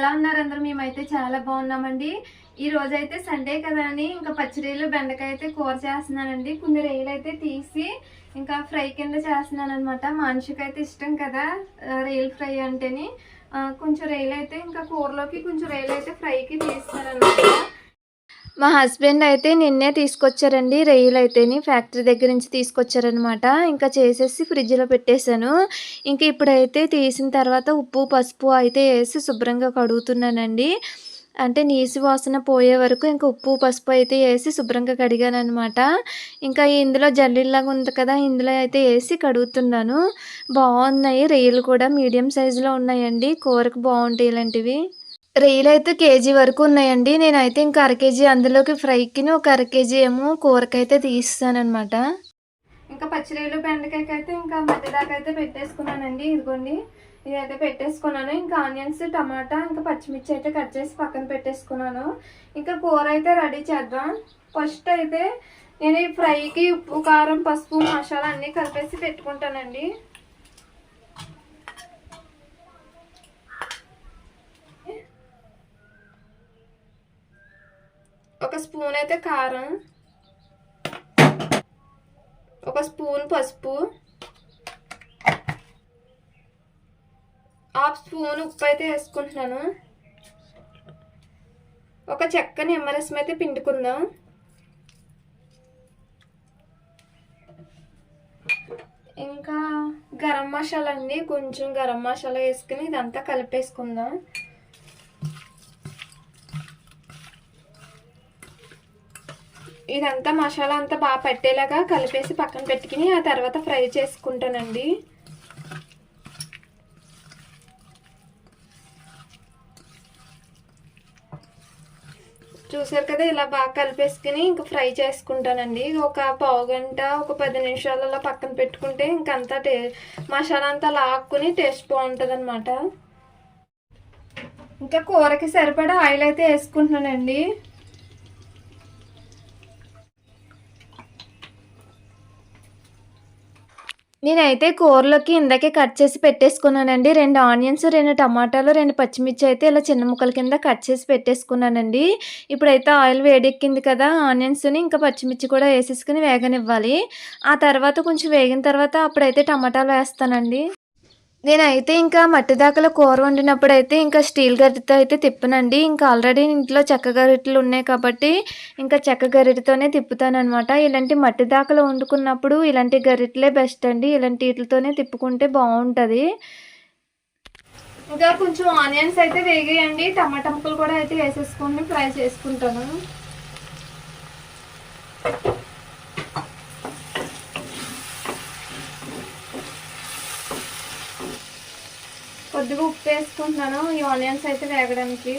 ఎలా ఉన్నారు అందరూ? మేమైతే చాలా బాగున్నామండి. ఈ రోజు అయితే సండే కదా అని ఇంకా పచ్చిరీలు బెండకాయ అయితే కూర చేస్తున్నానండి. కొన్ని రేలు అయితే తీసి ఇంకా ఫ్రై కింద చేస్తున్నాను అనమాట మనిషికి అయితే ఇష్టం కదా రేలు ఫ్రై అంటేని. కొంచెం రేలు అయితే ఇంకా కూరలోకి కొంచెం రేలు అయితే ఫ్రైకి తీస్తారనమాట మా హస్బెండ్ అయితే నిన్నే తీసుకొచ్చారండి. రొయ్యలు అయితేని ఫ్యాక్టరీ దగ్గర నుంచి తీసుకొచ్చారనమాట ఇంకా చేసేసి ఫ్రిడ్జ్లో పెట్టేశాను. ఇంకా ఇప్పుడైతే తీసిన తర్వాత ఉప్పు పసుపు అయితే వేసి శుభ్రంగా కడుగుతున్నానండి. అంటే నీసి వాసన పోయే వరకు ఇంకా ఉప్పు పసుపు అయితే వేసి శుభ్రంగా కడిగాను అనమాట ఇంకా ఇందులో జల్లీలాగా ఉంది కదా ఇందులో అయితే వేసి కడుగుతున్నాను. బాగున్నాయి రొయ్యలు కూడా మీడియం సైజులో ఉన్నాయండి. కూరకు బాగుంటాయి ఇలాంటివి. రొయ్యలు అయితే కేజీ వరకు ఉన్నాయండి. నేనైతే ఇంకా అర కేజీ అందులోకి ఫ్రైకి ఒక అర కేజీ ఏమో కూరకైతే తీస్తానమాట ఇంకా పచ్చి బెండకాయకి అయితే ఇంకా మధ్యదాకా అయితే పెట్టేసుకున్నానండి. ఇదిగోండి ఇదైతే పెట్టేసుకున్నాను. ఇంకా ఆనియన్స్ టమాటా ఇంకా పచ్చిమిర్చి అయితే కట్ చేసి పక్కన పెట్టేసుకున్నాను. ఇంకా కూర అయితే రెడీ చేద్దాం. ఫస్ట్ అయితే నేను ఈ ఫ్రైకి ఉప్పు కారం పసుపు మసాలా అన్నీ కలిపేసి పెట్టుకుంటానండి. ఒక స్పూన్ అయితే కారం. ఒక స్పూన్ పసుపు. హాఫ్ స్పూన్ ఉప్పు అయితే వేసుకుంటున్నాను. ఒక చెక్క నిమ్మరసం అయితే పిండుకుందాం. ఇంకా గరం మసాలా అండి. కొంచెం గరం మసాలా వేసుకుని ఇదంతా కలిపేసుకుందాం. ఇదంతా మసాలా అంతా బాగా పట్టేలాగా కలిపేసి పక్కన పెట్టుకుని ఆ తర్వాత ఫ్రై చేసుకుంటానండి. చూసారు కదా ఇలా బాగా కలిపేసుకుని ఇంకా ఫ్రై చేసుకుంటానండి. ఒక పావు గంట ఒక పది నిమిషాలు అలా పక్కన పెట్టుకుంటే ఇంకంతా టే మసాలా అంతా లాక్కుని టేస్ట్ బాగుంటుంది అనమాట ఇంకా కూరకి సరిపడా ఆయిల్ అయితే వేసుకుంటున్నానండి. నేనైతే కూరలోకి ఇందాకే కట్ చేసి పెట్టేసుకున్నానండి. రెండు ఆనియన్స్ రెండు టమాటాలు రెండు పచ్చిమిర్చి అయితే ఇలా చిన్న ముక్కల కింద కట్ చేసి పెట్టేసుకున్నానండి. ఇప్పుడైతే ఆయిల్ వేడెక్కింది కదా ఆనియన్స్ని ఇంకా పచ్చిమిర్చి కూడా వేసేసుకుని వేగనివ్వాలి. ఆ తర్వాత కొంచెం వేగిన తర్వాత అప్పుడైతే టమాటాలు వేస్తానండి. నేనైతే ఇంకా మట్టి దాకలో కూర వండినప్పుడు అయితే ఇంకా స్టీల్ గరిటెతో అయితే తిప్పనండి. ఇంకా ఆల్రెడీ ఇంట్లో చెక్క గరిటెలు ఉన్నాయి కాబట్టి ఇంకా చెక్క గరిటెతోనే తిప్పుతానమాట ఇలాంటి మట్టి దాకలో వండుకున్నప్పుడు ఇలాంటి గరిటలే బెస్ట్ అండి. ఇలాంటి వీటితోనే తిప్పుకుంటే బాగుంటుంది. ఇంకా కొంచెం ఆనియన్స్ అయితే వేగేయండి. టమాటా ముక్కలు కూడా అయితే వేసేసుకొని ఫ్రై చేసుకుంటాను. కొద్దిగా ఉప్పు వేసుకుంటున్నాను. ఈ ఆనియన్స్ అయితే వేగడానికి.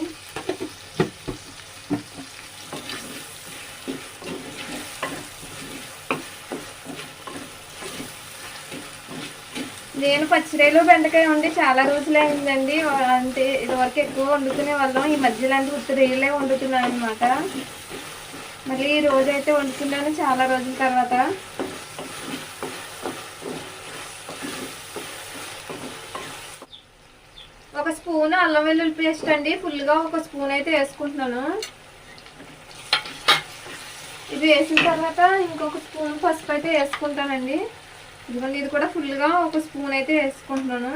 నేను పచ్చిరాయలు బెండకాయ వండి చాలా రోజులే అయిందండి. అంటే ఇదివరకు ఎక్కువ వండుకునే వాళ్ళం. ఈ మధ్య ఇలాంటి ఉత్తి వండుతున్నాను అనమాట మళ్ళీ ఈ రోజైతే వండుకున్నాను చాలా రోజుల తర్వాత. ఒక స్పూన్ అల్లం వెల్లుల్లి పేస్ట్ అండి. ఫుల్గా ఒక స్పూన్ అయితే వేసుకుంటున్నాను. ఇది వేసిన తర్వాత ఇంకొక స్పూన్ పసుపు అయితే వేసుకుంటానండి. ఇదిగోండి ఇది కూడా ఫుల్గా ఒక స్పూన్ అయితే వేసుకుంటున్నాను.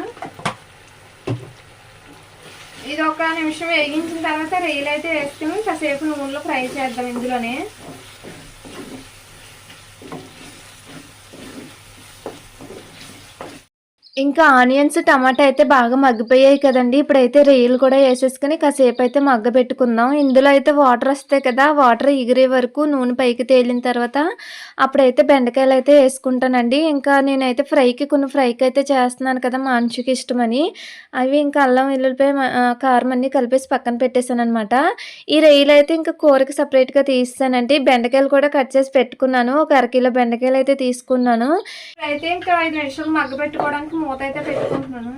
ఇది ఒక నిమిషం వేగించిన తర్వాత రైలు అయితే వేసుకుని కాసేపు నూనెలో ఫ్రై చేద్దాం ఇందులోనే. ఇంకా ఆనియన్స్ టమాటా అయితే బాగా మగ్గిపోయాయి కదండి. ఇప్పుడైతే రొయ్యలు కూడా వేసేసుకుని కాసేపు అయితే మగ్గ పెట్టుకుందాం ఇందులో అయితే వాటర్ వస్తాయి కదా వాటర్ ఎగిరే వరకు నూనె పైకి తేలిన తర్వాత అప్పుడైతే బెండకాయలు అయితే వేసుకుంటానండి. ఇంకా నేనైతే ఫ్రైకి కొన్ని ఫ్రైకి అయితే చేస్తున్నాను కదా మా అంచుకి ఇష్టమని. అవి ఇంకా అల్లం వెల్లుల్లిపాయ కారం అన్నీ కలిపేసి పక్కన పెట్టేశాను అనమాట ఈ రొయ్యలు అయితే ఇంకా కూరకి సపరేట్గా తీస్తానండి. బెండకాయలు కూడా కట్ చేసి పెట్టుకున్నాను. ఒక అరకిలో బెండకాయలు అయితే తీసుకున్నాను. అయితే ఇంకా ఐదు నిమిషాలు మగ్గ పెట్టుకోవడానికి మూత అయితే పెట్టుకుంటున్నాను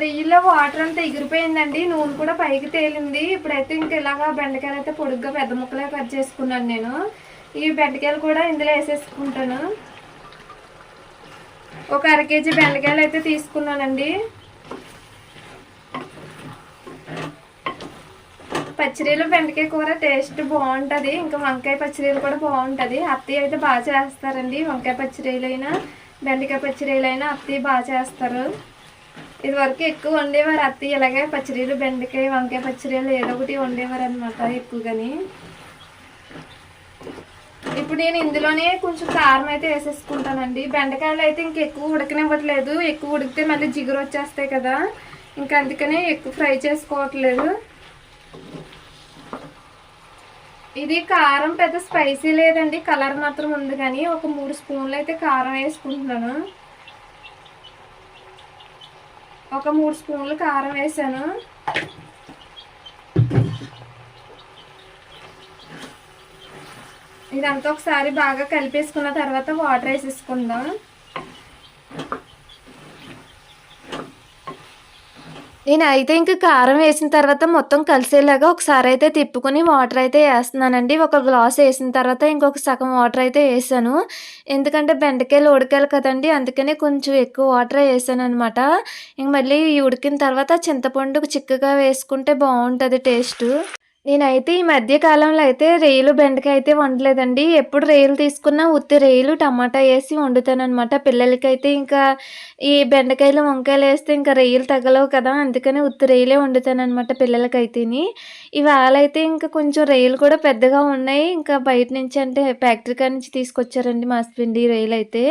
రొయ్యలో వాటర్ అంతా ఎగిరిపోయిందండి. నూనె కూడా పైకి తేలింది. ఇప్పుడైతే ఇంకా ఇలాగా బెండకాయలు అయితే పొడుగ్గా పెద్ద ముక్కలే కట్ చేసుకున్నాను నేను. ఈ బెండకాయలు కూడా ఇందులో వేసేసుకుంటాను. ఒక అర కేజీ బెండకాయలు అయితే తీసుకున్నానండి. పచ్చిరీలు బెండకాయ కూర టేస్ట్ బాగుంటుంది. ఇంకా వంకాయ పచ్చిరీలు కూడా బాగుంటుంది. అత్తయ్య అయితే బాగా చేస్తారండి. వంకాయ పచ్చిరీలు అయినా బెండకాయ పచ్చిరీలు అయినా అత్తయ్య బాగా చేస్తారు. ఇదివరకు ఎక్కువ వండేవారు అత్తయ్య. ఇలాగే పచ్చిరీలు బెండకాయ వంకాయ పచ్చిరీలు ఏదో ఒకటి వండేవారు అనమాట ఎక్కువగాని. ఇప్పుడు నేను ఇందులోనే కొంచెం కారం అయితే వేసేసుకుంటానండి. బెండకాయలు అయితే ఇంక ఎక్కువ ఉడకనివ్వట్లేదు. ఎక్కువ ఉడికితే మళ్ళీ జిగురు వచ్చేస్తాయి కదా. ఇంకా అందుకనే ఎక్కువ ఫ్రై చేసుకోవట్లేదు. ఇది కారం పెద్ద స్పైసీ లేదండి. కలర్ మాత్రం ఉంది కానీ ఒక మూడు స్పూన్లు అయితే కారం వేసుకుంటున్నాను. ఒక మూడు స్పూన్లు కారం వేసాను. ఇదంతా ఒకసారి బాగా కలిపేసుకున్న తర్వాత వాటర్ వేసేసుకుందాం. నేను అయితే ఇంక కారం వేసిన తర్వాత మొత్తం కలిసేలాగా ఒకసారి అయితే తిప్పుకొని వాటర్ అయితే వేస్తున్నానండి. ఒక గ్లాస్ వేసిన తర్వాత ఇంకొక సగం వాటర్ అయితే వేసాను. ఎందుకంటే బెండకాయలు ఉడకాలి కదండి అందుకనే కొంచెం ఎక్కువ వాటర్ వేసాను అనమాట ఇంక మళ్ళీ ఉడికిన తర్వాత చింతపండు చిక్కగా వేసుకుంటే బాగుంటుంది టేస్ట్. నేనైతే ఈ మధ్య కాలంలో అయితే రేయిలు బెండకాయ అయితే వండలేదండి. ఎప్పుడు రేయిలు తీసుకున్నా ఉత్తి రేయిలు టమాటా వేసి వండుతానమాట పిల్లలకైతే ఇంకా ఈ బెండకాయలు వంకాయలు వేస్తే ఇంకా రేయిలు తగలవు కదా అందుకని ఉత్తి రేయిలే వండుతానమాట పిల్లలకైతేని. ఇవాళ అయితే ఇంకా కొంచెం రేయిలు కూడా పెద్దగా ఉన్నాయి. ఇంకా బయట నుంచి అంటే ఫ్యాక్టరీ కాడ నుంచి తీసుకొచ్చారండి మా హస్బెండ్ ఈ రైలు అయితే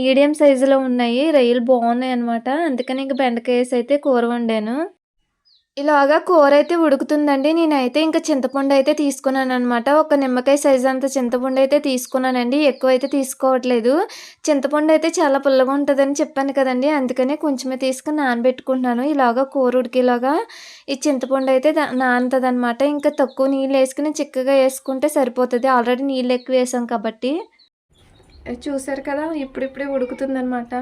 మీడియం సైజులో ఉన్నాయి. రైలు బాగున్నాయి అనమాట అందుకని ఇంకా బెండకాయ వేసి అయితే కూర వండాను. ఇలాగా కూర అయితే ఉడుకుతుందండి. నేనైతే ఇంకా చింతపండు అయితే తీసుకున్నాను అనమాట ఒక నిమ్మకాయ సైజ్ అంత చింతపండు అయితే తీసుకున్నానండి. ఎక్కువ అయితే తీసుకోవట్లేదు. చింతపండు అయితే చాలా పుల్లగా ఉంటుందని చెప్పాను కదండి. అందుకనే కొంచెమే తీసుకుని నానబెట్టుకుంటున్నాను. ఇలాగా కూర ఉడికేలాగా ఈ చింతపండు అయితే నానుతుంది ఇంకా తక్కువ నీళ్ళు వేసుకుని చిక్కగా వేసుకుంటే సరిపోతుంది. ఆల్రెడీ నీళ్ళు ఎక్కువ వేసాం కాబట్టి. చూసారు కదా ఇప్పుడిప్పుడే ఉడుకుతుందనమాట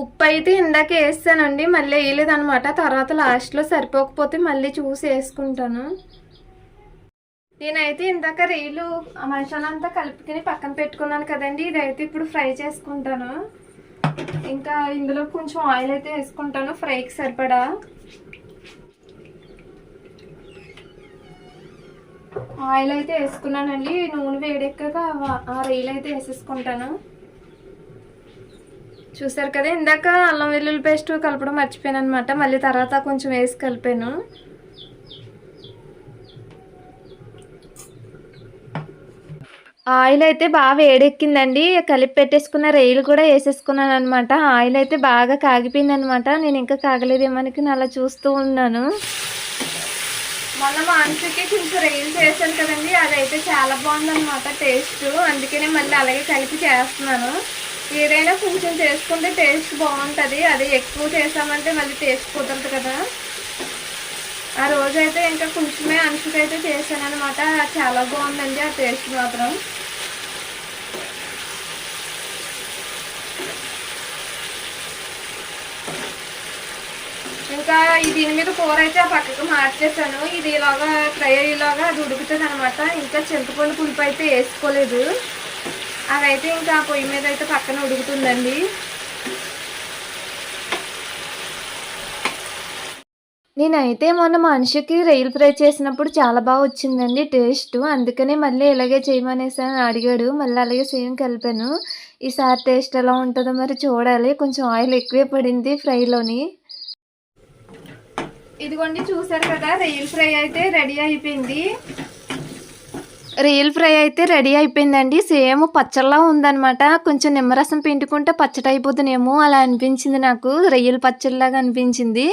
ఉప్పు అయితే ఇందాక వేస్తానండి మళ్ళీ వేయలేదనమాట తర్వాత లాస్ట్లో సరిపోకపోతే మళ్ళీ చూసి వేసుకుంటాను. నేనైతే ఇందాక రీలు మసాలంతా అంతా కలుపుకొని పక్కన పెట్టుకున్నాను కదండి ఇదైతే ఇప్పుడు ఫ్రై చేసుకుంటాను. ఇంకా ఇందులో కొంచెం ఆయిల్ అయితే వేసుకుంటాను ఫ్రైకి సరిపడా. ఆయిల్ అయితే వేసుకున్నానండి నూనె వేడెక్కగా ఆ రీల్ అయితే వేసేసుకుంటాను. చూసారు కదా ఇందాక అల్లం వెల్లుల్లి పేస్ట్ కలపడం మర్చిపోయాను అనమాట మళ్ళీ తర్వాత కొంచెం వేసి కలిపాను. ఆయిల్ అయితే బాగా వేడెక్కిందండి. కలిపి పెట్టేసుకున్న రైలు కూడా వేసేసుకున్నాను అనమాట ఆయిల్ అయితే బాగా కాగిపోయింది అనమాట నేను ఇంకా కాగలేదేమనికి అలా చూస్తూ ఉన్నాను. మొన్న మాన్సీకి కొంచెం రైలు చేశాను కదండి. అదైతే చాలా బాగుందన్నమాట టేస్ట్. అందుకనే మళ్ళీ అలాగే కలిపి చేస్తున్నాను. ఏదైనా కొంచెం చేసుకుంటే టేస్ట్ బాగుంటుంది. అది ఎక్కువ చేసామంటే మళ్ళీ టేస్ట్ కుదరదు కదా. ఆ రోజైతే ఇంకా కొంచెమే అంచుకైతే చేశాను అనమాట చాలా బాగుందండి ఆ టేస్ట్ మాత్రం. ఇంకా దీని మీద కూర అయితే ఆ పక్కకు మార్చేసాను ఇది ఇలాగా ఫ్రై అయ్యేలాగా అది ఉడుకుతుంది అనమాట ఇంకా చింతపండు పులుపు అయితే వేసుకోలేదు. అదైతే ఇంకా పొయ్యి మీద అయితే పక్కన ఉడుకుతుందండి. నేనైతే మొన్న మనిషికి రైలు ఫ్రై చేసినప్పుడు చాలా బాగా వచ్చిందండి టేస్ట్. అందుకనే మళ్ళీ ఇలాగే చేయమనేసి అని అడిగాడు. మళ్ళీ అలాగే సేమ్ కలిపాను. ఈసారి టేస్ట్ ఎలా ఉంటుందో మరి చూడాలి. కొంచెం ఆయిల్ ఎక్కువే పడింది ఫ్రైలోని. ఇదిగోండి చూసారు కదా రైలు ఫ్రై అయితే రెడీ అయిపోయింది. రియల్ ఫ్రై అయితే రెడీ అయిపోయిందండి. సేమ్ పచ్చళ్ళలా ఉందనమాట కొంచెం నిమ్మరసం పిండుకుంటే పచ్చడి అయిపోతుందేమో అలా అనిపించింది నాకు. రొయ్యల పచ్చడిలాగా అనిపించింది.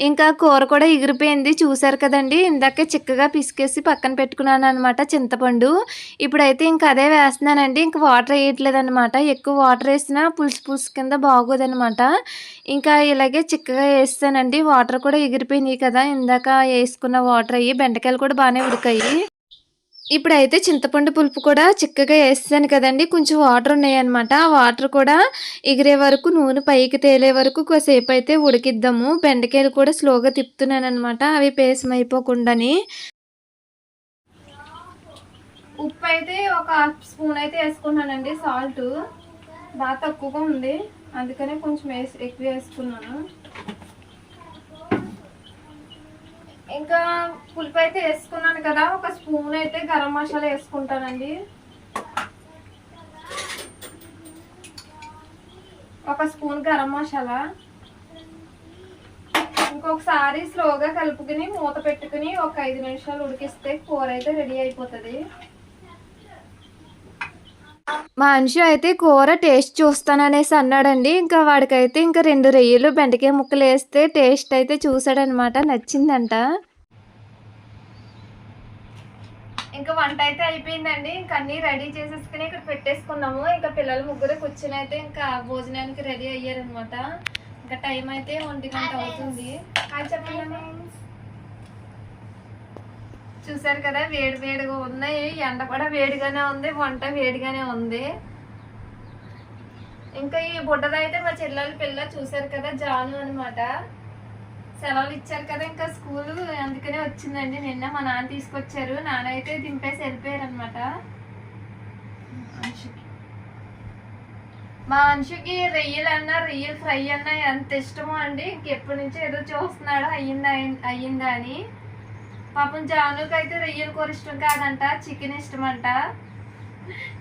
ఇంకా కూర కూడా ఎగిరిపోయింది. చూసారు కదండి. ఇందాకే చిక్కగా పిసికేసి పక్కన పెట్టుకున్నాను అనమాట చింతపండు. ఇప్పుడైతే ఇంకా అదే వేస్తున్నానండి. ఇంకా వాటర్ వేయట్లేదు అనమాట ఎక్కువ వాటర్ వేసినా పులుసు పులుసు కింద బాగోదనమాట ఇంకా ఇలాగే చిక్కగా వేస్తానండి. వాటర్ కూడా ఎగిరిపోయినాయి కదా. ఇందాక వేసుకున్న వాటర్ అయ్యి బెండకాయలు కూడా బాగానే ఉడికాయి. ఇప్పుడైతే చింతపండు పులుపు కూడా చిక్కగా వేస్తాను కదండి. కొంచెం వాటర్ ఉన్నాయన్నమాట. ఆ వాటర్ కూడా ఎగిరే వరకు నూనె పైకి తేలే వరకు కొద్దిసేపు అయితే ఉడికిద్దాము. బెండకాయలు కూడా స్లోగా తిప్పుతున్నాను అనమాట అవి పేసం అయిపోకుండాని. ఉప్పు అయితే ఒక హాఫ్ స్పూన్ అయితే వేసుకున్నానండి. సాల్ట్. బాగా తక్కువగా ఉంది. అందుకనే కొంచెం వేసి ఎక్కువ వేసుకున్నాను. ఇంకా పులుపు అయితే వేసుకున్నాను కదా ఒక స్పూన్ అయితే గరం మసాలా వేసుకుంటానండి. ఒక స్పూన్ గరం మసాలా. ఇంకొకసారి స్లోగా కలుపుకుని మూత పెట్టుకుని ఒక ఐదు నిమిషాలు ఉడికిస్తే కూర అయితే రెడీ అయిపోతుంది. మా అంశు అయితే కూర టేస్ట్ చూస్తాననేసి అన్నాడండి. ఇంకా వాడికైతే ఇంకా రెండు రొయ్యలు బెండకాయ ముక్కలు వేస్తే టేస్ట్ అయితే చూసాడనమాట. నచ్చిందంట. ఇంకా వంట అయితే అయిపోయిందండి. ఇంకా అన్ని రెడీ చేసేసుకుని ఇక్కడ పెట్టేసుకున్నాము. ఇంకా పిల్లలు ముగ్గురు కూర్చుని అయితే ఇంకా భోజనానికి రెడీ అయ్యారనమాట. ఇంకా టైం అయితే ఒంటి గంట అవుతుంది. హాయ్ చెప్పండి చూసారు కదా వేడి వేడిగా ఉన్నాయి ఎండ కూడా వేడిగానే ఉంది వంట వేడిగానే ఉంది. ఇంకా ఈ బుడ్డదైతే మా చెల్లెల పిల్ల చూసారు కదా జాను అన్నమాట. సెలవులు ఇచ్చారు కదా ఇంకా స్కూల్ అందుకనే వచ్చిందండి. నిన్న మా నాన్న తీసుకొచ్చారు. నాన్న అయితే దింపేసి వెళ్ళిపోయారు అనమాట మా మనిషికి రొయ్యలు అన్నా రొయ్యలు ఫ్రై అన్నా ఎంత ఇష్టమో అండి. ఇంకెప్పటి నుంచో ఏదో చూస్తున్నాడు అయ్యిందా అయ్యిందా అని. పాపం జానుకి అయితే రొయ్యల కూర ఇష్టం కాదంట చికెన్ ఇష్టం అంట.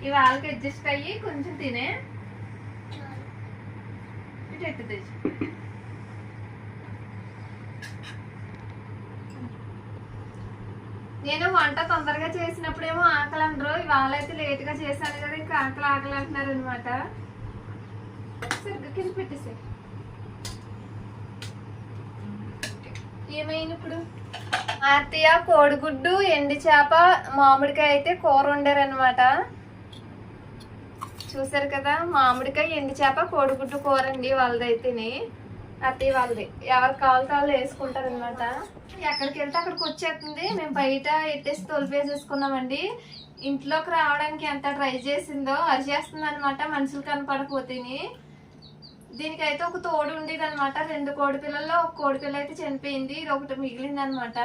ఇవాళకి అడ్జస్ట్ అయ్యి కొంచెం తినే. ఇటు ఎట్టు తెచ్చు. నేను వంట తొందరగా చేసినప్పుడేమో ఆకలి అనరు. ఇవాళ అయితే లేట్గా చేశాను కదా ఇంకా ఆకలి ఆకలి అంటున్నారు అనమాట సరిగ్గా కింద పెట్టేసాయి. ఏమైంది ఇప్పుడు ఆర్తియ కోడిగుడ్డు ఎండి చేప మామిడికాయ అయితే కూర వండారనమాట చూసారు కదా మామిడికాయ ఎండి చేప కోడిగుడ్డు కూర అండి వాళ్ళదైతేనే. అత్తయ్య వాళ్ళది. ఎవరు కావాలి కాళ్ళు వేసుకుంటారు అనమాట ఎక్కడికి వెళ్తే అక్కడికి వచ్చేస్తుంది. మేము బయట ఎట్టేసి తొలిపేసేసుకున్నామండి. ఇంట్లోకి రావడానికి ఎంత ట్రై చేసిందో అరిచేస్తుంది అనమాట మనుషులు కనపడపోతేని దీనికైతే ఒక తోడు ఉండేది అనమాట రెండు కోడి పిల్లల్లో ఒక కోడి పిల్ల అయితే చనిపోయింది. ఇది ఒకటి మిగిలింది అనమాట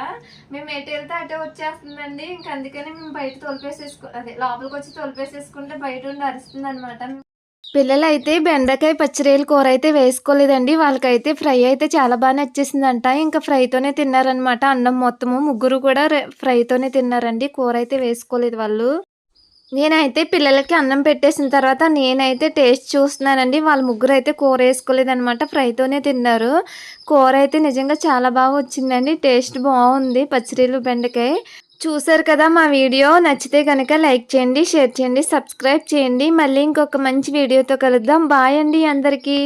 మేము ఎటు వెళ్తే అటే వచ్చేస్తుందండి. ఇంక అందుకని మేము బయట తొలిపేసేసుకో అదే లోపలికి వచ్చి తొలిపేసేసుకుంటే బయట ఉండి అరుస్తుంది అనమాట పిల్లలు అయితే బెండకాయ పచ్చిరేలు కూర అయితే వేసుకోలేదండి. వాళ్ళకైతే ఫ్రై అయితే చాలా బాగా నచ్చేసిందంట. ఇంకా ఫ్రైతోనే తిన్నారనమాట అన్నం మొత్తము ముగ్గురు కూడా ఫ్రైతోనే తిన్నారండి. కూర అయితే వేసుకోలేదు వాళ్ళు. నేనైతే పిల్లలకి అన్నం పెట్టేసిన తర్వాత నేనైతే టేస్ట్ చూస్తున్నానండి. వాళ్ళ ముగ్గురు అయితే కూర వేసుకోలేదనమాట ఫ్రైతోనే తిన్నారు. కూర అయితే నిజంగా చాలా బాగా వచ్చిందండి. టేస్ట్ బాగుంది. పచ్చిరీలు బెండకాయ. చూసారు కదా మా వీడియో. నచ్చితే కనుక లైక్ చేయండి షేర్ చేయండి సబ్స్క్రైబ్ చేయండి. మళ్ళీ ఇంకొక మంచి వీడియోతో కలుద్దాం. బాయ్ అండి అందరికీ.